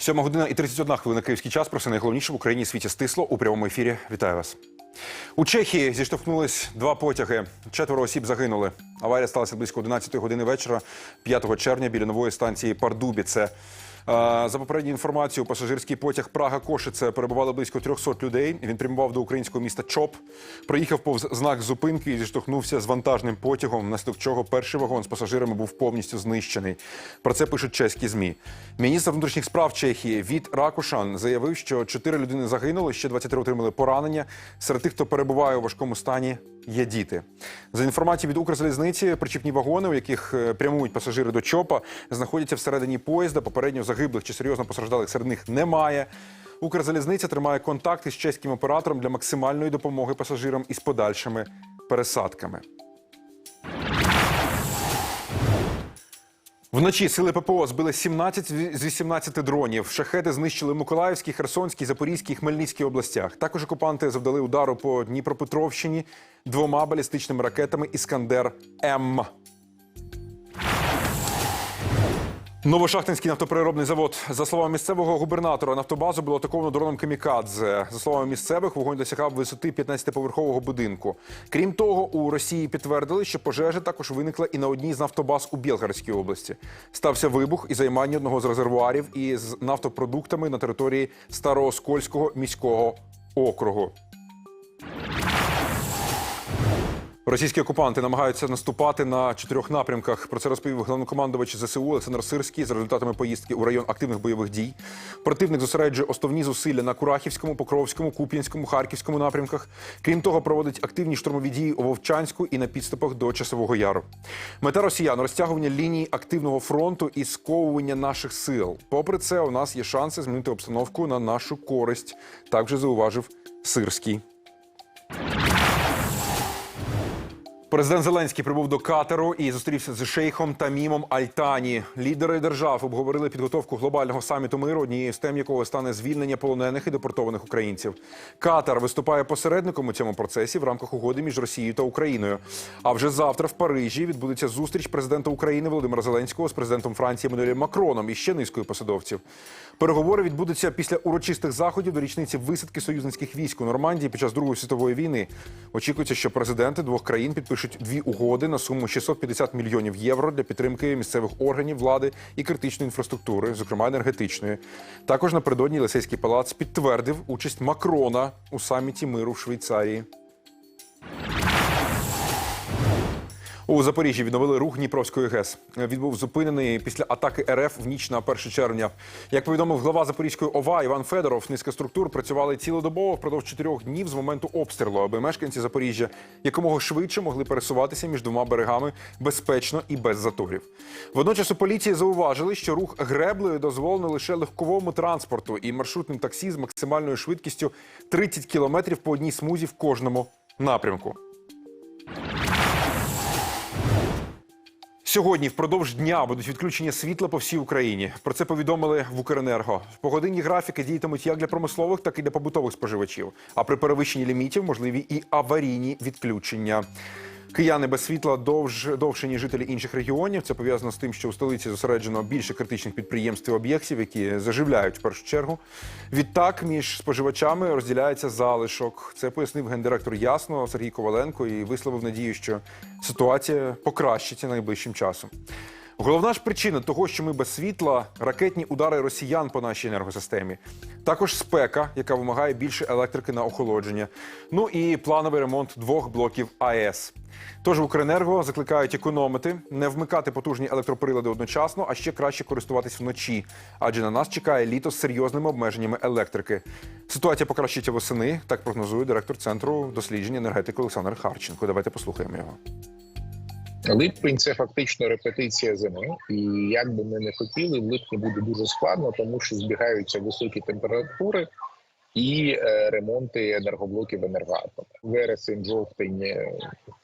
Сьома година і 31 хвилина київський час. Про все найголовніше в Україні світі стисло у прямому ефірі. Вітаю вас. У Чехії зіштовхнулись два потяги. Четверо осіб загинули. Аварія сталася близько 11 години вечора, 5 червня, біля нової станції Пардубіце. Е, За попередньою інформацією, пасажирський потяг Прага Кошице перебувало близько 300 людей. Він прямував до українського міста Чоп. Проїхав повз знак зупинки і зіштовхнувся з вантажним потягом, внаслідок чого перший вагон з пасажирами був повністю знищений. Про це пишуть чеські змі. Міністр внутрішніх справ Чехії Віт Ракушан заявив, що чотири людини загинули, ще 23 отримали поранення. Серед тих, хто перебуває у важкому стані, є діти. За інформацією від Укрзалізниці, причіпні вагони, у яких е, прямують пасажири до ЧОПа, знаходяться всередині поїзда. Попередньо загиблих чи серйозно постраждалих серед них немає. Укрзалізниця тримає контакти з чеським оператором для максимальної допомоги пасажирам із подальшими пересадками. Вночі сили ППО збили 17 з 18 дронів. Шахети знищили в Миколаївській, Херсонській, Запорізькій, Хмельницькій областях. Також окупанти завдали удару по Дніпропетровщині двома балістичними ракетами Іскандер М. Новошахтинський нафтопереробний завод. За словами місцевого губернатора, нафтобазу було атаковано дроном камікадзе. За словами місцевих, вогонь досягав висоти 15-поверхового будинку. Крім того, у Росії підтвердили, що пожежа також виникла і на одній з нафтобаз у Білгородській області. Стався вибух і займання одного з резервуарів із нафтопродуктами на території Старооскольського міського округу. Російські окупанти намагаються наступати на чотирьох напрямках. Про це розповів головнокомандувач ЗСУ Олександр Сирський за результатами поїздки у район активних бойових дій. Противник зосереджує основні зусилля на Курахівському, Покровському, Куп'янському, Харківському напрямках. Крім того, проводить активні штурмові дії у Вовчанську і на підступах до Часового Яру. Мета росіян розтягування лінії активного фронту і сковування наших сил. Попри це, у нас є шанси змінити обстановку на нашу користь. Так вже зауважив Сирський. Президент Зеленський прибув до Катару і зустрівся з шейхом Тамімом Альтані. Лідери держав обговорили підготовку глобального саміту миру, однією з тем якого стане звільнення полонених і депортованих українців. Катар виступає посередником у цьому процесі в рамках угоди між Росією та Україною. А вже завтра в Парижі відбудеться зустріч президента України Володимира Зеленського з президентом Франції Еммануелем Макроном і ще низкою посадовців. Переговори відбудуться після урочистих заходів до річниці висадки союзницьких військ у Нормандії під час Другої світової війни. Очікується, що президенти двох країн підпишуть дві угоди на суму 650 мільйонів євро для підтримки місцевих органів влади і критичної інфраструктури, зокрема енергетичної. Також напередодні Лисейський палац підтвердив участь Макрона у саміті миру в Швейцарії. У Запоріжжі відновили рух Дніпровської ГЕС. Він був зупинений після атаки РФ в ніч на 1 червня. Як повідомив глава Запорізької ОВА Іван Федоров, низка структур працювали цілодобово впродовж чотирьох днів з моменту обстрілу, аби мешканці Запоріжжя якомога швидше могли пересуватися між двома берегами безпечно і без заторів. Водночас у поліції зауважили, що рух греблею дозволено лише легковому транспорту і маршрутним таксі з максимальною швидкістю 30 км по одній смузі в кожному напрямку. Сьогодні впродовж дня будуть відключення світла по всій Україні. Про це повідомили в Укренерго. Погодинні графіки діятимуть як для промислових, так і для побутових споживачів. А при перевищенні лімітів можливі і аварійні відключення. Кияни без світла довж, довше, ніж жителі інших регіонів. Це пов'язано з тим, що у столиці зосереджено більше критичних підприємств і об'єктів, які заживляють в першу чергу. Відтак між споживачами розділяється залишок. Це пояснив гендиректор Ясно Сергій Коваленко і висловив надію, що ситуація покращиться найближчим часом. Головна ж причина того, що ми без світла ракетні удари росіян по нашій енергосистемі. Також спека, яка вимагає більше електрики на охолодження. Ну і плановий ремонт двох блоків АЕС. Тож в Укренерго закликають економити, не вмикати потужні електроприлади одночасно, а ще краще користуватись вночі. Адже на нас чекає літо з серйозними обмеженнями електрики. Ситуація покращиться восени, так прогнозує директор центру досліджень енергетики Олександр Харченко. Давайте послухаємо його. Липень це фактично репетиція зими, і як би ми не хотіли, в липні буде дуже складно, тому що збігаються високі температури і е, ремонти енергоблоків енергоатому. Вересень, жовтень е,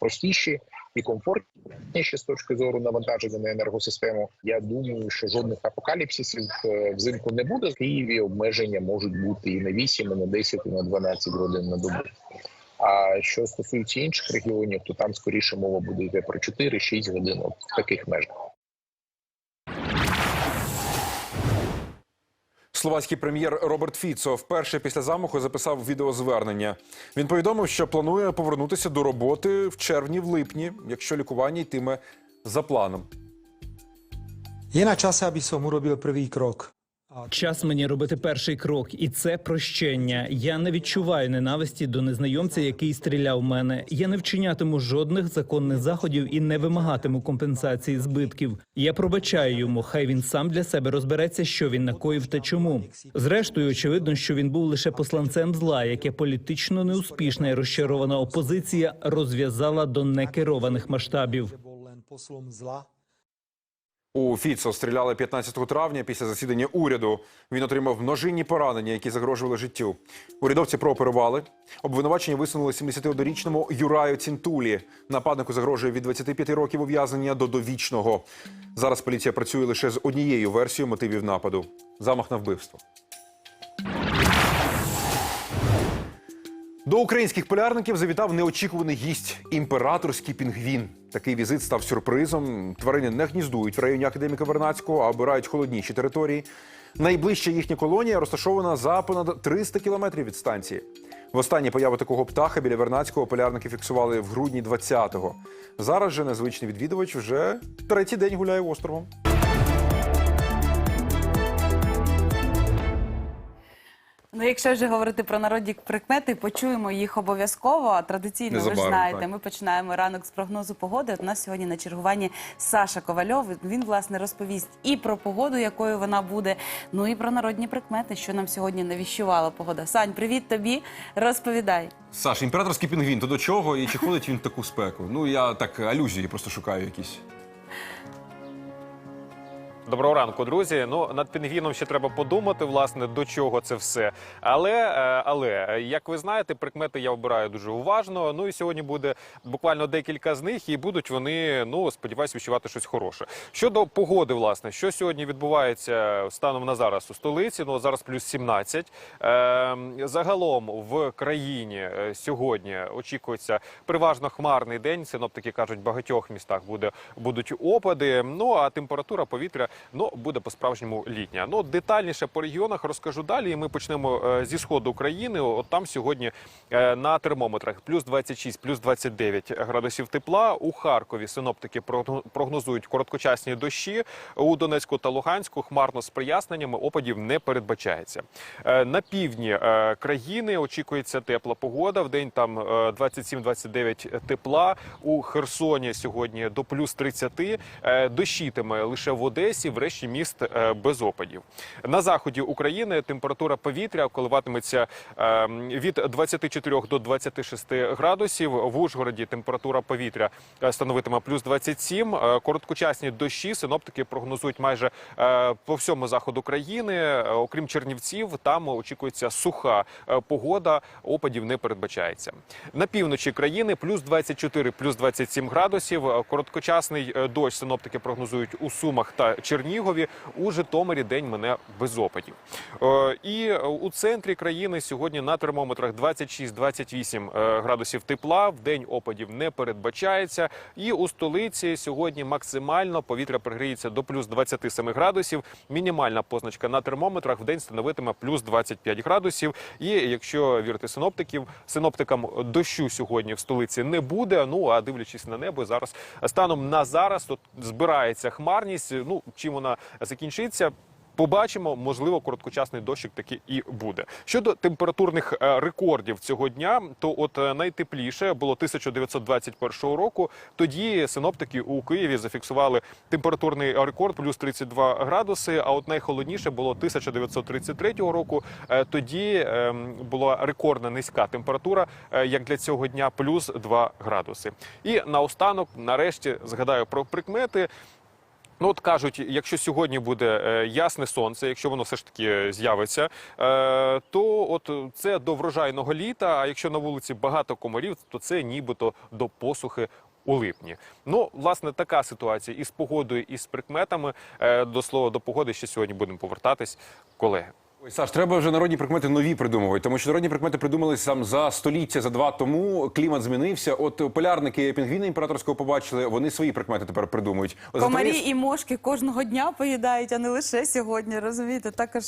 простіші і комфортніші з точки зору навантаження на енергосистему. Я думаю, що жодних апокаліпсисів е, взимку не буде. В Києві обмеження можуть бути і на 8, і на 10, і на 12 годин на добу. А що стосується інших регіонів, то там скоріше мова буде йти про 4-6 годин от в таких межах. Словацький прем'єр Роберт Фіцо вперше після замаху записав відеозвернення. Він повідомив, що планує повернутися до роботи в червні в липні, якщо лікування йтиме за планом. Je na čase, aby som urobil prvý krok. Час мені робити перший крок, і це прощення. Я не відчуваю ненависті до незнайомця, який стріляв в мене. Я не вчинятиму жодних законних заходів і не вимагатиму компенсації збитків. Я пробачаю йому. Хай він сам для себе розбереться, що він накоїв та чому. Зрештою, очевидно, що він був лише посланцем зла, яке політично неуспішна і розчарована опозиція розв'язала до некерованих масштабів. poslom zla. У Фіцо стріляли 15 травня після засідання уряду. Він отримав множинні поранення, які загрожували життю. Урядовці прооперували. Обвинувачення висунули 71-річному Юраю Цінтулі. Нападнику загрожує від 25 років ув'язнення до довічного. Зараз поліція працює лише з однією версією мотивів нападу замах на вбивство. До українських полярників завітав неочікуваний гість імператорський пінгвін. Такий візит став сюрпризом. Тварини не гніздують в районі академіка Вернацького, а обирають холодніші території. Найближча їхня колонія розташована за понад 300 кілометрів від станції. Востаннє появу такого птаха біля Вернацького полярники фіксували в грудні 20-го. Зараз же незвичний відвідувач вже третій день гуляє островом. Ну, якщо вже говорити про народні прикмети, почуємо їх обов'язково. Традиційно, ви ж знаєте, так. ми починаємо ранок з прогнозу погоди. От у нас сьогодні на чергуванні Саша Ковальов. Він власне розповість і про погоду, якою вона буде, ну і про народні прикмети, що нам сьогодні навіщувала погода. Сань, привіт тобі. Розповідай. Саш, імператорський пінгвін, то до чого і чи ходить він в таку спеку? Ну я так алюзії просто шукаю якісь. Доброго ранку, друзі. Ну над пінгвіном ще треба подумати, власне, до чого це все. Але, е, але як ви знаєте, прикмети я обираю дуже уважно. Ну і сьогодні буде буквально декілька з них, і будуть вони, ну сподіваюся, відчувати щось хороше. Щодо погоди, власне, що сьогодні відбувається станом на зараз у столиці? Ну зараз плюс 17. Е, загалом в країні е, сьогодні очікується переважно хмарний день. Синоптики кажуть, в багатьох містах буде будуть опади. Ну а температура повітря ну буде по-справжньому літня. Ну детальніше по регіонах розкажу далі. І ми почнемо е, зі сходу України. От там сьогодні е, на термометрах плюс 26, плюс 29 градусів тепла. У Харкові синоптики прогно- прогнозують короткочасні дощі. У Донецьку та Луганську хмарно з проясненнями опадів не передбачається. Е, На півдні країни очікується тепла погода. В день там е, 27-29 тепла. У Херсоні сьогодні до плюс 30. Е, Дощитиме лише в Одесі, в решті міст е, без опадів. На заході України температура повітря коливатиметься е, від 24 до 26 градусів. В Ужгороді температура повітря е, становитиме плюс 27. Е, Короткочасні дощі синоптики прогнозують майже по всьому заходу країни. Окрім Чернівців, там очікується суха погода. Опадів не передбачається. На півночі країни плюс 24, плюс 27 градусів. Короткочасний дощ синоптики прогнозують у Сумах та Чернігові. У Житомирі день мене без опадів. Е, І у центрі країни сьогодні на термометрах 26-28 е, градусів тепла. В день опадів не передбачається. І у столиці сьогодні максимально повітря пригріється до плюс 27 градусів. Мінімальна позначка на термометрах в день становитиме плюс 25 градусів. І якщо вірити синоптиків, синоптикам дощу сьогодні в столиці не буде. Ну а дивлячись на небо, зараз станом на зараз тут збирається хмарність. Ну чим вона закінчиться? Побачимо, можливо, короткочасний дощик таки і буде. Щодо температурних е, рекордів цього дня, то от е, найтепліше було 1921 року. Тоді синоптики у Києві зафіксували температурний рекорд плюс 32 градуси. А от найхолодніше було 1933 року. Е, Тоді ем, була рекордна низька температура, як для цього дня, плюс 2 градуси. І наостанок, нарешті, згадаю про прикмети. Ну, от кажуть, якщо сьогодні буде е, ясне сонце, якщо воно все ж таки з'явиться, е, то от це до врожайного літа. А якщо на вулиці багато комарів, то це нібито до посухи. У липні, ну власне така ситуація із погодою, і з прикметами. Е, До слова до погоди ще сьогодні будемо повертатись, колеги. Ой, Саш, треба вже народні прикмети нові придумувати, тому що народні прикмети придумалися сам за століття, за два тому. Клімат змінився. От полярники пінгвіна імператорського побачили, вони свої прикмети тепер придумують. От за Комарі твоєю- і мошки кожного дня поїдають, а не лише сьогодні. Розумієте, також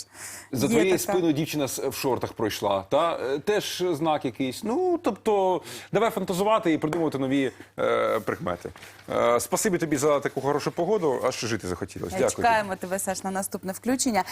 За є твоєю така. спиною дівчина в шортах пройшла. Та Е, теж знак якийсь. Ну тобто, давай фантазувати і придумувати нові е, прикмети. Е, спасибі тобі за таку хорошу погоду. Аж жити захотілося. Дякую. Чекаємо тебе, Саш, на наступне включення.